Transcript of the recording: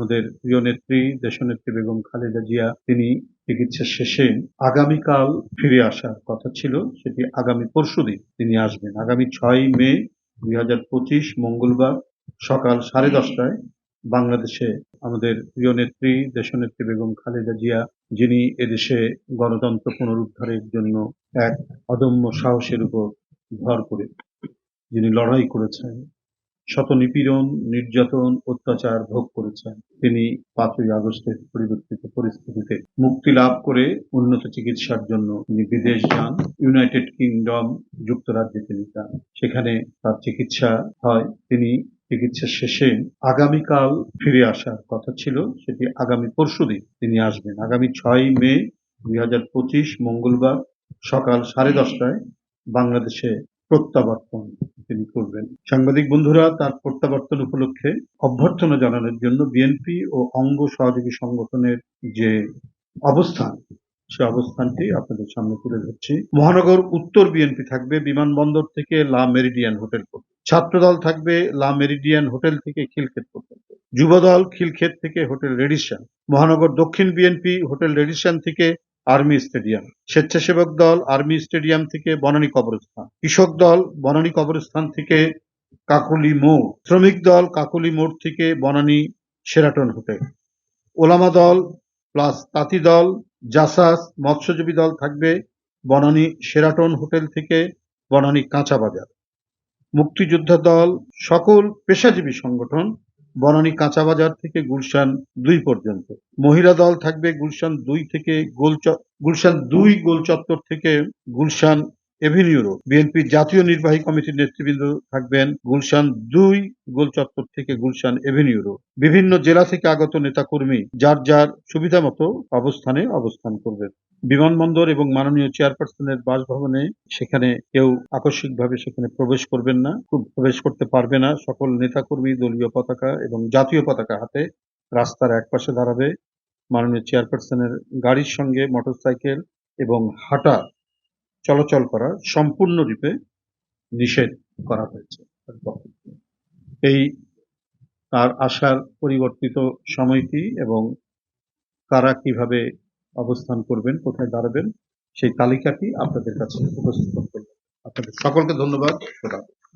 আমাদের প্রিয় নেত্রী, দেশনেত্রী বেগম খালেদা জিয়া, তিনি চিকিৎসা শেষে আগামীকাল ফিরে আসার কথা ছিল, সেটি আগামী পরশুদিন তিনি আসবেন। আগামী ছয় মে দুই হাজার পঁচিশ, মঙ্গলবার সকাল সাড়ে দশটায় বাংলাদেশে আমাদের প্রিয় নেত্রী, দেশনেত্রী বেগম খালেদা জিয়া, যিনি এদেশে গণতন্ত্র পুনরুদ্ধারের জন্য এক অদম্য সাহসের উপর ভর করে যিনি লড়াই করেছেন, শত নিপীড়ন, নির্যাতন, অত্যাচার ভোগ করেছেন তিনি পাঁচই আগস্টের পরিবর্তিত পরিস্থিতিতে মুক্তি লাভ করে উন্নত চিকিৎসার জন্য তিনি বিদেশ যান। ইউনাইটেড কিংডম যুক্তরাজ্যে তিনি যান। সেখানে তার চিকিৎসা হয়। তিনি চিকিৎসা শেষে আগামীকাল ফিরে আসার কথা ছিল। সেটি আগামী পরশুদিন তিনি আসবেন। আগামী ছয় মে দুই হাজার পঁচিশ মঙ্গলবার সকাল সাড়ে দশটায় বাংলাদেশে প্রত্যাবর্তন। তিনি করবেন। সাংবাদিক বন্ধুরা, তার প্রত্যাবর্তন উপলক্ষে অভ্যর্থনা জানানোর জন্য বিএনপি ও অঙ্গ সহযোগী সংগঠনের যে অবস্থান, সে অবস্থানটি আপনাদের সামনে তুলে ধরছি। মহানগর উত্তর বিএনপি থাকবে, বিমানবন্দর থেকে লা মেরিডিয়ান হোটেল পর্যন্ত। ছাত্রদল থাকবে, লা মেরিডিয়ান হোটেল থেকে খিলক্ষেত পর্যন্ত। যুবদল খিলক্ষেত থেকে হোটেল রেডিশন। মহানগর দক্ষিণ বিএনপি হোটেল রেডিশন থেকে আর্মি স্টেডিয়াম। স্বেচ্ছাসেবক দল আর্মি স্টেডিয়াম থেকে বনানী কবরস্থান। কৃষক দল বনানী কবরস্থান থেকে কাকুলি মোড়। শ্রমিক দল কাকুলি মোড় থেকে বনানী সেরাটন হোটেল। ওলামা দল প্লাস তাঁতি দল, জাসাস মৎস্যজীবী দল থাকবে বনানী সেরাটন হোটেল থেকে বনানী কাঁচা বাজার। মুক্তিযোদ্ধা দল সকল পেশাজীবী সংগঠন বনানী কাঁচা বাজার থেকে গুলশান দুই পর্যন্ত। মহিলা দল থাকবে গুলশান দুই থেকে গোল গুলশান দুই গোল চত্বর থেকে গুলশান এভিনিউ রোড বিএনপির জাতীয় নির্বাহী কমিটির নেতৃবৃন্দ থাকবেন গুলশান দুই গোল চত্বর থেকে গুলশান এভিনিউ রোড বিভিন্ন জেলা থেকে আগত নেতাকর্মী যার যার সুবিধা মতো অবস্থানে অবস্থান করবেন। বিমানবন্দর এবং মাননীয় চেয়ারপারসনের বাসভবনে সেখানে কেউ আকস্মিকভাবে সেখানে প্রবেশ করবেন না প্রবেশ করতে পারবে না। সকল নেতাকর্মী দলীয় পতাকা এবং জাতীয় পতাকা হাতে রাস্তার একপাশে দাঁড়াবে। মাননীয় চেয়ারপারসনের গাড়ির সঙ্গে মোটরসাইকেল এবং হাঁটা চলাচল করা সম্পূর্ণরূপে নিষেধ করা হয়েছে এই তার আসার পরিবর্তিত সময়টি এবং কারা কীভাবে অবস্থান করবেন, কোথায় দাঁড়াবেন, সেই তালিকাটি আপনাদের কাছে উপস্থাপন করবেন আপনাদের সকলকে ধন্যবাদ।